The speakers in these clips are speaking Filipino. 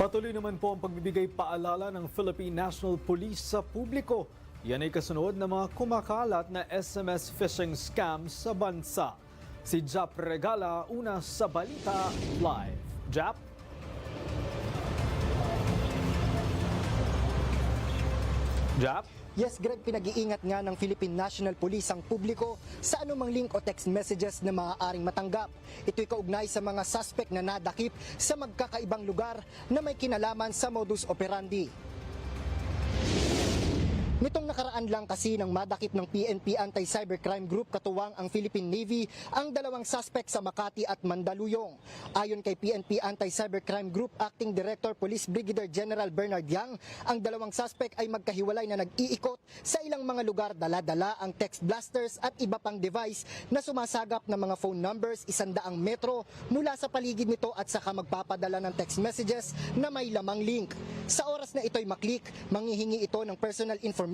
Patuloy naman po ang pagbibigay paalala ng Philippine National Police sa publiko. Yan ay kasunod ng mga kumakalat na SMS phishing scam sa bansa. Si Jap Regala, una sa Balita Live. Jap? Jap? Yes, Greg, pinag-iingat nga ng Philippine National Police ang publiko sa anumang link o text messages na maaaring matanggap. Ito'y kaugnay sa mga suspect na nadakip sa magkakaibang lugar na may kinalaman sa modus operandi. Nitong nakaraan lang kasi ng madakip ng PNP Anti-Cybercrime Group katuwang ang Philippine Navy ang dalawang suspect sa Makati at Mandaluyong. Ayon kay PNP Anti-Cybercrime Group Acting Director Police Brigadier General Bernard Yang, ang dalawang suspect ay magkahiwalay na nag-iikot sa ilang mga lugar dala-dala ang text blasters at iba pang device na sumasagap ng mga phone numbers isandaang metro mula sa paligid nito at saka magpapadala ng text messages na may lamang link. Sa oras na ito'y maklik, manghihingi ito ng personal information.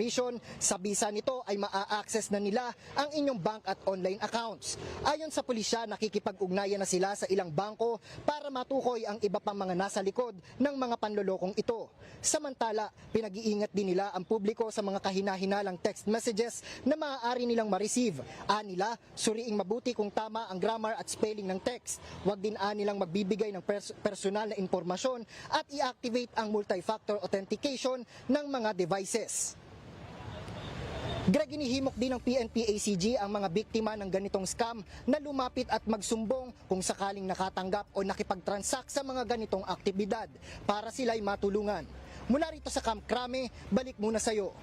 Sa bisa nito ay maa-access na nila ang inyong bank at online accounts. Ayon sa pulisya, nakikipag-ugnayan na sila sa ilang bangko para matukoy ang iba pang mga nasa likod ng mga panlolokong ito. Samantala, pinag-iingat din nila ang publiko sa mga kahina-hinalang text messages na maaari nilang ma-receive. Anila, suriing mabuti kung tama ang grammar at spelling ng text. Huwag din anilang magbibigay ng pers- personal na impormasyon at i-activate ang multi-factor authentication ng mga devices. Greg, inihimok din ng PNP ACG ang mga biktima ng ganitong scam na lumapit at magsumbong kung sakaling nakatanggap o nakipag-transact sa mga ganitong aktibidad para sila'y matulungan. Mula rito sa Camp Crame, balik muna sa'yo.